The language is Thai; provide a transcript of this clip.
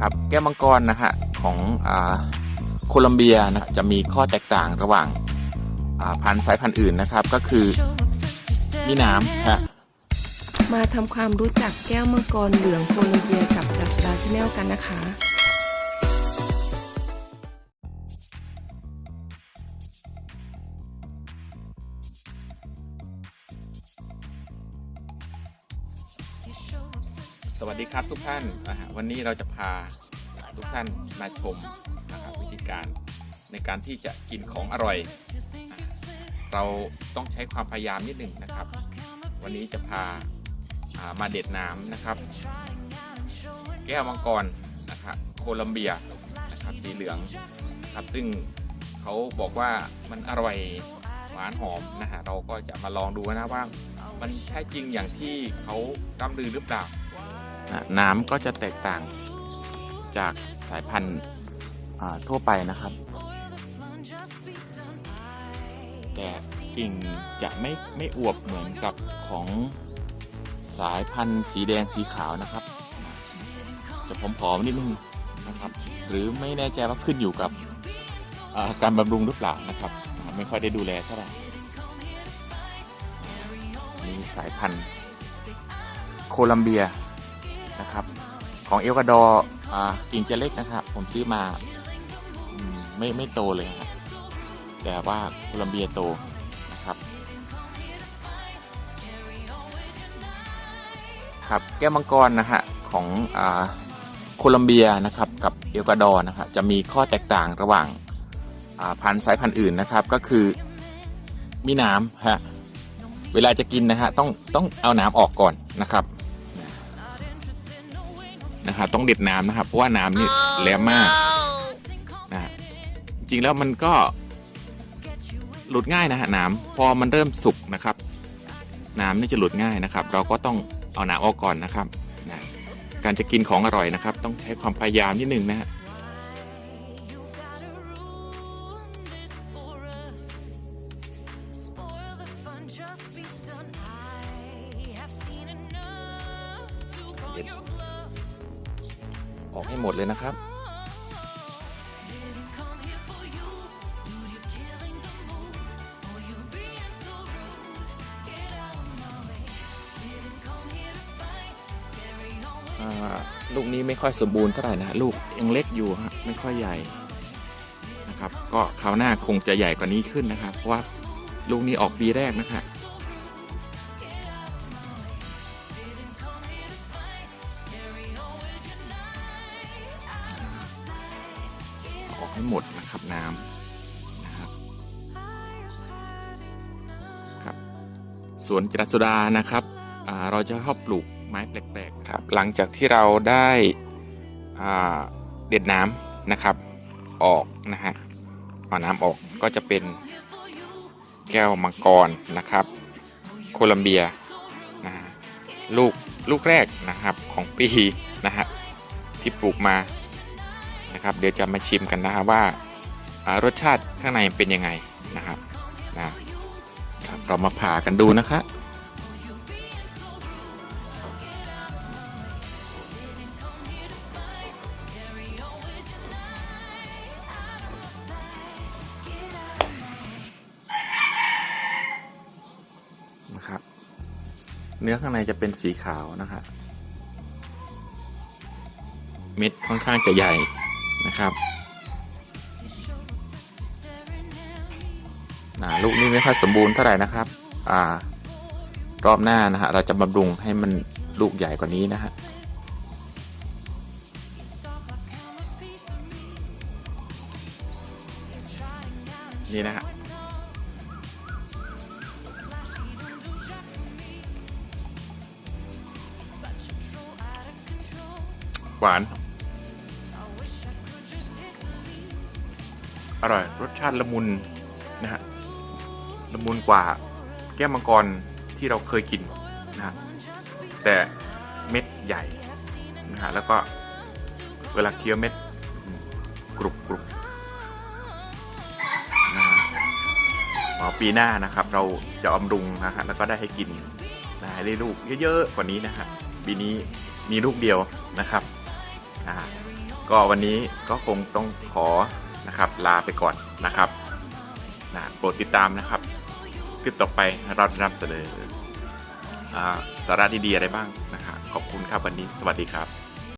ครับแก้วมังกรนะฮะของอ่าโคลัมเบียนะจะมีข้อแตกต่างระหว่างอ่าพันธุ์สายพันธุ์อื่นนะครับ ก็คือมีน้ำฮะมาทำความรู้จักแก้วมังกรเหลืองโคลัมเบียกับจัสดาชาแนลกันนะคะ สวัสดีครับทุกท่านวันนี้เราจะพาทุกท่านมาชมนะครับวิธีการในการที่จะกินของอร่อย เราต้องใช้ความพยายามนิดหนึ่งนะครับ วันนี้จะพาามาเด็ดน้ำนะครับ แก้วมังกรนะครับโคลัมเบียนะครับสีเหลืองนะครับซึ่งเขาบอกว่ามันอร่อยหวานหอมนะฮะเราก็จะมาลองดูนะว่ามันใช่จริงอย่างที่เขาร่ำลือหรือเปล่า น้ำก็จะแตกต่างจากสายพันธุ์ทั่วไปนะครับ แต่กิ่งจะไม่ไม่อวบเหมือนกับของสายพันธุ์สีแดงสีขาวนะครับ จะผอมๆนิดนึงนะครับ หรือไม่แน่ใจว่าขึ้นอยู่กับาการบำรุงหรือเปล่านะครับ ไม่ค่อยได้ดูแลเท่าไหร่มีสายพันธุ์โคลัมเบีย ของเอลกาดออ่ากิ่งจะเล็กนะครับ ผมซื้อมาอมไม่ไม่โตเลยครับแต่ว่าโคลัมเบียโตนะครับครับแก้วมังกรนะฮะของอ่าโคลัมเบียนะครับกับเอลกาดอร์นะครับจะมีข้อแตกต่างระหว่างอ่าพันธุ์สายพันธุ์อื่นนะครับ ก็คือมีน้ำฮะเวลาจะกินนะฮะต้องต้องเอาน้ำออกก่อนนะครับ นะครับต้องเด็ดน้ำนะครับเพราะว่าน้ำนี่แหลมมากนะฮะจริงๆแล้วมันก็หลุดง่ายนะฮะน้ำพอมันเริ่มสุกนะครับ น้ำนี่จะหลุดง่ายนะครับ เราก็ต้องเอาน้ำออกก่อนนะครับนะการจะกินของอร่อยนะครับ ต้องใช้ความพยายามนิดนึงนะฮะเด็ด ออกให้หมดเลยนะครับ ลูกนี้ไม่ค่อยสมบูรณ์เท่าไหร่นะลูกยังเล็กอยู่ฮะไม่ค่อยใหญ่นะครับ ก็คราวหน้าคงจะใหญ่กว่านี้ขึ้นนะครับ เพราะว่าลูกนี้ออกปีแรกนะครั ให้หมดนะครับน้ำนะครับครับสวนจิตรสุดานะครับเราจะชอบปลูกไม้แปลกๆครับ หลังจากที่เราได้เด็ดน้ำนะครับ ออกนะฮะเอาน้ำออกก็จะเป็นแก้วมังกรนะครับ โคลัมเบียนะฮะลูกลูกแรกนะครับของปีนะฮะที่ปลูกมา นะครับ เดี๋ยวจะมาชิมกันนะครับว่ารสชาติข้างในเป็นยังไงนะครับนะครับเรามาผ่ากันดูนะครับนะครับ เนื้อข้างในจะเป็นสีขาวนะครับเม็ดค่อนข้างจะใหญ่ นะครับลูกนี้ไม่ค่อยสมบูรณ์เท่าไหร่นะครับอ่ารอบหน้านะฮะเราจะบำรุงให้มันลูกใหญ่กว่านี้นะฮะนี่นะฮะหวาน ร่อย รสชาติละมุนนะฮะละมุนกว่าแก้วมังกรที่เราเคยกินนะฮะแต่เม็ดใหญ่นะฮะแล้วก็เวลาเคี้ยวเม็ดกรุบกรุบนะฮะปีหน้านะครับ เราจะอำรุงนะฮะแล้วก็ได้ให้กินนะให้ได้ลูกเยอะๆกว่านี้นะฮะปีนี้มีลูกเดียวนะครับก็วันนี้ก็คงต้องขอ นะครับ ลาไปก่อนนะครับนะโปรดติดตามนะครับ คลิปต่อไปเราจะนำเสนอสาระดีๆอะไรบ้างนะครับขอบคุณครับวันนี้สวัสดีครับ